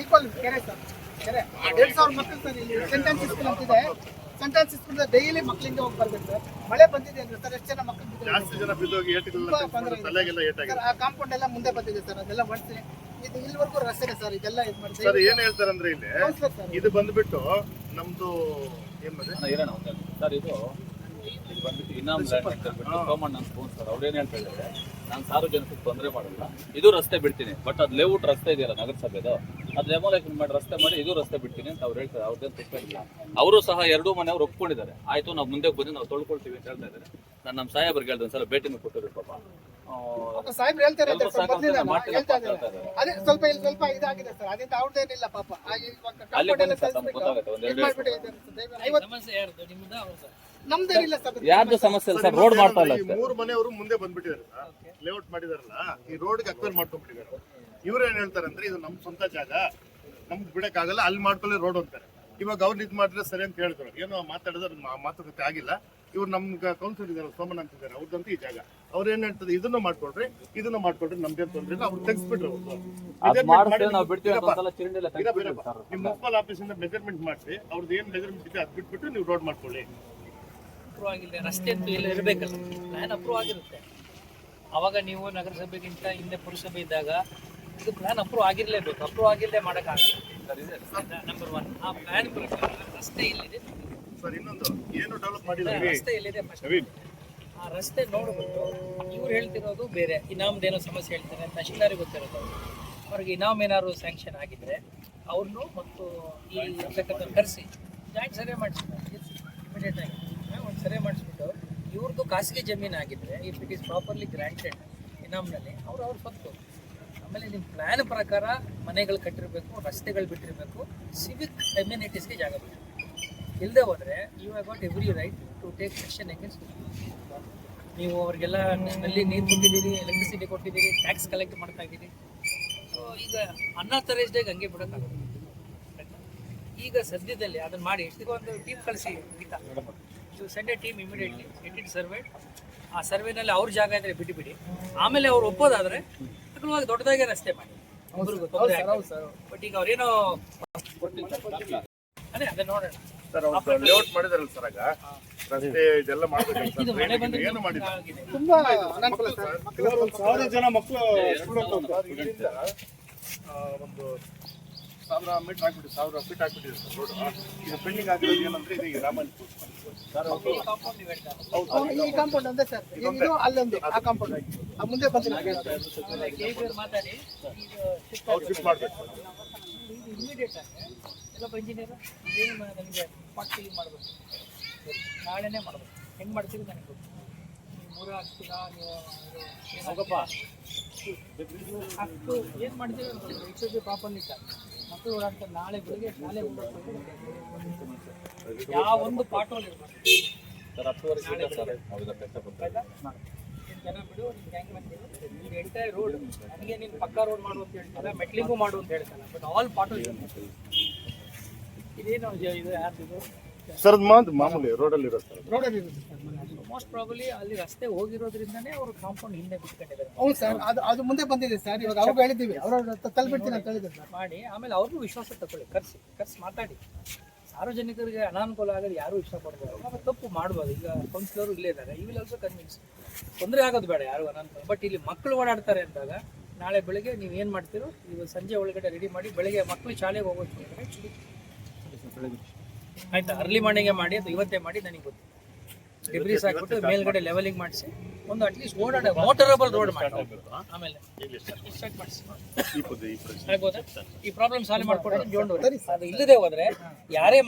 Equal ಕೆರೆ sir ಕೆರೆ. ಎರಡ್ ಸಾವಿರ ಮಕ್ಕಳು ಸರ್ ಇಲ್ಲಿ ಸೆಂಟೆನ್ಸ್ ಸ್ಕೂಲ್ ಅಂತಿದೆ ಸೆಂಟೆನ್ಸ್ ಸ್ಕೂಲ್ ಡೈಲಿ ಮಕ್ಕಳಿಂದ ಹೋಗಿ ಬರ್ಬೇಕು ಸರ್ ಮಳೆ ಬಂದಿದೆ ಅಂದ್ರೆ ಸರ್ ಎಷ್ಟು ಜನ ಮಕ್ಕಳು? ಜಾಸ್ತಿ ಜನ ಬಿದ್ದೋಗಿ ತೆಗ್ಸ್ಕೊಂಡು ತೊಂದ್ರೆ ಇದೆ. ಸರ್ ಆ ಕಾಂಪೌಂಡ್ ಎಲ್ಲ ಮುಂದೆ ಬಂದಿದೆ ಸರ್ ಅದೆಲ್ಲ ಮಾಡ್ತೀನಿ ಇದು ಇಲ್ಲಿವರೆಗೂ ರಸ್ತೆ ಸರ್ ಇದೆಲ್ಲ ಇದು ಮಾಡ್ತೀವಿ ಸರ್ ಏನ್ ಹೇಳ್ತಾರಂದ್ರೆ ಇಲ್ಲಿ ಸರ್ ಇದು ಬಂದ್ಬಿಟ್ಟು ನಮ್ದು ಏನ್ ಸರ್ ಇದು ಇದು ಬಂದ್ಬಿಟ್ಟು ಹೇಳ್ಬಿಟ್ಟು ಸೋಮಣ್ಣ ಅಂತ ಸರ್ ಅವ್ರೇನ್ ಹೇಳ್ತಾ ಇದ್ದಾರೆ? ನಾನು ಸಾರ್ವಜನಿಕರಿಗೆ ತೊಂದರೆ ಮಾಡಲ್ಲ. ಇದು ರಸ್ತೆ ಬಿಡ್ತೀನಿ. ಬಟ್ ಅದು ಲೇಔಟ್ ರಸ್ತೆ ಇದೆಯಲ್ಲ ನಗರಸಭೆದು? ಅದು ಡೆಮೋಲೇಷನ್ ಮಾಡಿ ರಸ್ತೆ ಮಾಡಿ ಇದು ರಸ್ತೆ ಬಿಡ್ತೀನಿ ಅಂತ ಅವ್ರು ಹೇಳ್ತಾರೆ. ಅವ್ರದ್ದೇನು ತುಪ್ಪ ಇಲ್ಲ. ಅವರು ಸಹ ಎರಡೂ ಮನೆಯವ್ರು ಒಪ್ಕೊಂಡಿದ್ದಾರೆ. ಆಯ್ತು ನಾವು ಮುಂದೆ ಬಂದು ನಾವು ತೊಳ್ಕೊಳ್ತೀವಿ ಅಂತ ಹೇಳ್ತಾ ಇದ್ದಾರೆ. ನಾನು ನಮ್ಮ ಸಾಹೇಬ್ರಿಗೆ ಹೇಳ್ದೆ ಒಂದ್ಸಲ ಭೇಟಿನೂ ಕೊಟ್ಟಿದ್ರು ಪಾಪ. ಆ, ಸಾಹೇಬ್ರು ಹೇಳ್ತಾರೆ ಸರ್ ಮೊದ್ಲಿಂದ ಹೇಳ್ತಾ ಇದ್ದಾರೆ. ಇದ್ದಾರೆ. ಅದೇ ಸ್ವಲ್ಪ ಇಲ್ಲಿ ಸ್ವಲ್ಪ ಇದಾಗಿದೆ ಸರ್. ಅದರಿಂದ ಅವ್ರದ್ದೇನಿಲ್ಲ ಪಾಪ. ಆ ಇವಾಗ ಅಲ್ಲಿ ಸರ್, ನಮ್ಗೆ ಗೊತ್ತಾಗುತ್ತೆ. ಒಂದ್ ಇದ್ ಎರಡು ಮಾಡ್ಬಿಟ್ಟು ಇದೆ ಸರ್. ದಯವಿಟ್ಟು ಐವತ್ತು ಸಮಸ್ಯೆ ಯಾರ್ದು? ನಿಮ್ದು ಅವ್ರದ್ದು ಸರ್. ಯಾರ್ದು ಸಮಸ್ಯೆ ಇಲ್ಲ ಸರ್ ರೋಡ್ ಮಾಡ್ತಾ ಇಲ್ಲ ಅಷ್ಟೇ. ಮೂರು ಮನೆಯವರು ಮುಂದೆ ಬಂದ್ಬಿಟ್ಟಿದಾರೆ ಲೇಔಟ್ ಮಾಡಿದಾರಲ್ಲ ಈ ರೋಡ್ಗೆ ಅಕ್ವೇರ್ ಮಾಡ್ಕೊಂಡ್ಬಿಟ್ಟಿದ್ದಾರೆ. ಇವ್ರು ಏನ್ ಹೇಳ್ತಾರೆ ಅಂದ್ರೆ ಇದು ನಮ್ ಸ್ವಂತ ಜಾಗ ನಮ್ಗೆ ಬಿಡಕ್ಕಾಗಲ್ಲ ಅಲ್ಲಿ ಮಾಡ್ಕೊಳ್ಳಿ ರೋಡ್ ಅಂತಾರೆ. ಇವಾಗ ಅವ್ರು ಇದು ಮಾಡಿದ್ರೆ ಸರಿ ಅಂತ ಹೇಳ್ತಾರೆ ಏನೋ ಮಾತಾಡಿದ್ರೆ ಮಾತುಕತೆ ಆಗಿಲ್ಲ. ಇವ್ರು ನಮ್ಗೆ ಕೌನ್ಸಿಲ್ ಇದಾರೆ ಸೋಮಣ್ಣ ಅಂತಿದ್ದಾರೆ ಅವ್ರದಂತ ಈ ಜಾಗ. ಅವ್ರು ಏನ್ ಹೇಳ್ತಾರೆ ಇದನ್ನ ಮಾಡ್ಕೊಳ್ರಿ ಇದನ್ನ ಮಾಡ್ಕೊಳ್ರಿ ನಮ್ಗೆ ತೊಂದ್ರೆ ಇಲ್ಲ ಅವ್ರು ತೆಗ್ಸ್ಬಿಟ್ರಿ ಅವ್ರು. ನಿಮ್ ಮುನ್ಸಿಪಲ್ ಆಫೀಸಿಂದ ಮೆಜರ್ಮೆಂಟ್ ಮಾಡಿಸಿ ಅವ್ರದ್ದು ಏನ್ ಮೆಜರ್ಮೆಂಟ್ ಇದೆ ಅದ್ ಬಿಟ್ಬಿಟ್ಟು ನೀವು ರೋಡ್ ಮಾಡ್ಕೊಳ್ಳಿ. ಅಪ್ರೂವ್ ಆಗಿಲ್ಲ ರಸ್ತೆ ಅಂತೂ ಎಲ್ಲ ಇರಬೇಕಲ್ಲ. ಪ್ಲಾನ್ ಅಪ್ರೂವ್ ಆಗಿರುತ್ತೆ. ಅವಾಗ ನೀವು ನಗರಸಭೆಗಿಂತ ಹಿಂದೆ ಪುರಸಭೆ ಇದ್ದಾಗ ಇದು ಪ್ಲಾನ್ ಅಪ್ರೂವ್ ಆಗಿರ್ಲೇಬೇಕು. ಅಪ್ರೂವ್ ಆಗಿಲ್ಲದೆ ಮಾಡೋಕ್ಕಾಗಲ್ಲ. ನಂಬರ್ ಒನ್ ಆ ಪ್ಲಾನ್ ಪ್ರಕಾರ ರಸ್ತೆ ಇಲ್ಲಿದೆ ಸರ್ ಇನ್ನೊಂದು ಏನು ಡೆವಲಪ್ ಮಾಡಿಲ್ಲ ರಸ್ತೆ ಎಲ್ಲಿದೆ ಫಸ್ಟ್ ಆ ರಸ್ತೆ ನೋಡ್ಬಿಟ್ಟು ಇವ್ರು ಹೇಳ್ತಿರೋದು ಬೇರೆ ಇನಾಮ್ದೇನೋ ಸಮಸ್ಯೆ ಹೇಳ್ತಾರೆ ತಹಶೀಲ್ದಾರಿಗೆ ಗೊತ್ತಿರೋದು ಅವ್ರಿಗೆ ಇನಾಮ್ ಏನಾದ್ರು ಸ್ಯಾಂಕ್ಷನ್ ಆಗಿದ್ರೆ ಅವ್ರನ್ನು ಮತ್ತು ಈ ಇರ್ತಕ್ಕಂಥ ಕರೆಸಿ ಜಾಯಿಂಟ್ ಸರ್ವೆ ಮಾಡಿಸ್ತಾರೆ ಇಮಿಡಿಯೇಟ್ ಆಗಿ ಒಂದು ಸರ್ವೆ ಮಾಡಿಸ್ಬಿಟ್ಟು ಇವ್ರದ್ದು ಖಾಸಗಿ ಜಮೀನು ಆಗಿದ್ದರೆ if it is properly granted ಇನಾಮ್ನಲ್ಲಿ, ಅವ್ರು ಅವ್ರ ಸ್ವತ್ತು. ಆಮೇಲೆ ನಿಮ್ಮ ಪ್ಲ್ಯಾನ್ ಪ್ರಕಾರ ಮನೆಗಳು ಕಟ್ಟಿರಬೇಕು, ರಸ್ತೆಗಳು ಬಿಟ್ಟಿರಬೇಕು ಸಿವಿಕ್ ಕಮ್ಯುನಿಟೀಸ್ಗೆ ಜಾಗ ಬೇಕು. ಇಲ್ಲದೆ ಹೋದರೆ you have got every right to take question against ನೀವು ಅವ್ರಿಗೆಲ್ಲ ನಲ್ಲಿ ನೀರು ಕೊಟ್ಟಿದ್ದೀರಿ ಎಲೆಕ್ಟ್ರಿಸಿಟಿ ಕೊಟ್ಟಿದ್ದೀರಿ ಟ್ಯಾಕ್ಸ್ ಕಲೆಕ್ಟ್ ಮಾಡ್ತಾ ಇದ್ದೀರಿ. ಸೊ ಈಗ ಅನ್ನ ಆಗಿ ಹಂಗೆ ಬಿಡೋಕ್ಕಾಗುತ್ತೆ ಈಗ ಸದ್ಯದಲ್ಲಿ ಅದನ್ನು ಮಾಡಿ ಈಗ ಒಂದು ಟೀಮ್ ಕಳಿಸಿ, Geetha. You send a team immediately it it survey ಆ ಸರ್ವೆನಲ್ಲಿ ಅವ್ರ ಜಾಗ ಇದ್ರೆ ಬಿಟ್ಟು ಬಿಡಿ. ಆಮೇಲೆ ಅವ್ರು ಒಪ್ಪೋದಾದ್ರೆ ಅಗಲವಾಗಿ ದೊಡ್ಡದಾಗಿ ರಸ್ತೆ ಮಾಡಿ. ಬಟ್ ಈಗ ಅವ್ರೇನೋ ಅದೇ ಅದೇ ನೋಡೋಣ. ಸರ್ ಅವ್ರು ಲೇಔಟ್ ಮಾಡಿದಾರಲ್ಲ ಸರ್ ಆಗ? ರಸ್ತೆ ಇದೆಲ್ಲ ಏನು ಮಾಡಿಲ್ಲ? ತುಂಬಾ ಅನಾನುಕೂಲ ಸರ್. ಸಾವಿರ ಜನ ಮಕ್ಕಳು ಇಲ್ಲಿಂದ ಆ, ಒಂದು ಸಾವಿರ ಮೀಟರ್ ಹಾಕ್ಬಿಟ್ಟು ಸಾವಿರ ಫೀಟ್ ಹಾಕ್ಬಿಟ್ಟಿದೆ ಸರ್ ರೋಡ್ ಇದು ಪೆಂಡಿಂಗ್ ಆಗಿರೋದು ಏನಂದ್ರೆ ಇದು ರಾಮನ್ ಈ ಕಾಂಪೌಂಡ್ ಒಂದೇ ಸರ್ ಇದು ಅಲ್ಲೊಂದು ಆ ಕಾಂಪೌಂಡ್ ಆ ಮುಂದೆ ಬಂದಿಲ್ಲ ಅವ್ರು ಶಿಫ್ಟ್ ಮಾಡ್ಬೇಕು. ಇಮಿಡಿಯೇಟ್ ಆಗಿ ಇಂಜಿನಿಯರ್ ಏನು ನನಗೆ ಪಟ್ಟಿ ಮಾಡಬೇಕು. ನಾಳೆನೇ ಮಾಡಬೇಕು. ಹೆಂಗೆ ಮಾಡ್ತೀರಿ ನನಗೆ ಗೊತ್ತು. ನೀವು ಮೂರ ಹಾಕ್ತೀರಾ ನೀವು ಹೋಗಪ್ಪ. ಅಷ್ಟು ಏನು ಮಾಡ್ತೀರಿ? ನಿಟ್ಟ ಮಕ್ಕಳು ಓಡಾಡ್ತಾರೆ ನಾಳೆ ಬೆಳಿಗ್ಗೆ ಶಾಲೆ ಯಾವ ಒಂದು ಇರಬಾರ್ದು ಸರ್ ಹತ್ತುವರೆ ಸೀಟ ಸರ್. ಹೌದಾ? ಜನ ಬಿಡು ನೀನ್ ಎಂಟೈರ್ ರೋಡ್ ನನಗೆ ನೀನು ಪಕ್ಕ ರೋಡ್ ಮಾಡು ಅಂತ ಹೇಳ್ತಾರೆ? ಮೆಟ್ಲಿಂಗು ಮಾಡು ಅಂತ ಹೇಳ್ತಾರೆ ಬಟ್ ಆಲ್ ಪಾರ್ಟ್ ಇದೇನು ಇದು ಯಾರ್ದು ಸರ್ ಮಾಮೂಲಿ ರೋಡಲ್ಲಿ ಇರೋದು ಸರ್. ರೋಡಲ್ಲಿ ಇರುತ್ತೆ ಸರ್. ಮೋಸ್ಟ್ ಪ್ರಾಬಲಿ ಅಲ್ಲಿ ರಸ್ತೆ ಹೋಗಿರೋದ್ರಿಂದನೇ ಅವರು ಕಾಂಪೌಂಡ್ ಹಿಂದೆ ಬಿಟ್ಕೊಂಡಿದ್ದಾರೆ. ಹೌದು ಸರ್ ಅದು ಅದು ಮುಂದೆ ಬಂದಿದೆ ಸರ್ ಇವಾಗ ಅವ್ರು ಹೇಳಿದ್ದೀವಿ. ಅವ್ರ ತಲುಪಿಡ್ತೀನಿ ಅಂತ ಹೇಳಿದ್ರು ಸರ್. ಮಾಡಿ ಆಮೇಲೆ ಅವ್ರಿಗೂ ವಿಶ್ವಾಸ ತಗೊಳ್ಳಿ ಕರ್ಸಿ ಕರ್ಸಿ ಮಾತಾಡಿ. ಸಾರ್ವಜನಿಕರಿಗೆ ಅನಾನುಕೂಲ ಆಗೋದು ಯಾರು ಇಷ್ಟಪಡ್ಬೋದು ನಾವು ತಪ್ಪು ಮಾಡ್ಬೋದು. ಈಗ ಕೌನ್ಸಿಲರು ಇಲ್ಲೇ ಇದ್ದಾರೆ. ಈ ವಿಲ್ ಆಲ್ಸೋ ಕನ್ವಿನ್ಸ್ ತೊಂದರೆ ಆಗೋದು ಬೇಡ ಯಾರು ಅನಾನುಕೂಲ. ಬಟ್ ಇಲ್ಲಿ ಮಕ್ಕಳು ಓಡಾಡ್ತಾರೆ ಅಂದಾಗ ನಾಳೆ ಬೆಳಿಗ್ಗೆ ನೀವು ಏನು ಮಾಡ್ತೀರೋ ನೀವು ಸಂಜೆ ಒಳಗಡೆ ರೆಡಿ ಮಾಡಿ ಬೆಳಿಗ್ಗೆ ಮಕ್ಕಳು ಶಾಲೆಗೆ ಹೋಗೋದು ಆಯ್ತಾ? ಅರ್ಲಿ ಮಾರ್ನಿಂಗೇ ಮಾಡಿ ಅದು ಇವತ್ತೇ ಮಾಡಿ ನನಗೆ ಗೊತ್ತು ಡಿಬ್ರೀಸ್ ಹಾಕ್ಬಿಟ್ಟು ಮೇಲ್ಗಡೆ ಲೆವೆಲಿಂಗ್ ಮಾಡಿಸಿ ಒಂದು ಅಟ್ಲೀಸ್ಟ್ ಓಡಾಡ ಮೋಟರಬಲ್ ರೋಡ್ ಮಾಡಿ ಆಮೇಲೆ ಮಾಡಿಸಿ. ಈ ಪ್ರಾಬ್ಲಮ್ ಸಾಲ್ವ್ ಮಾಡ್ಕೊಡ್ರಿ ಜೋಂಡು ಅದು ಇಲ್ಲದೆ ಹೋದ್ರೆ ಯಾರೇ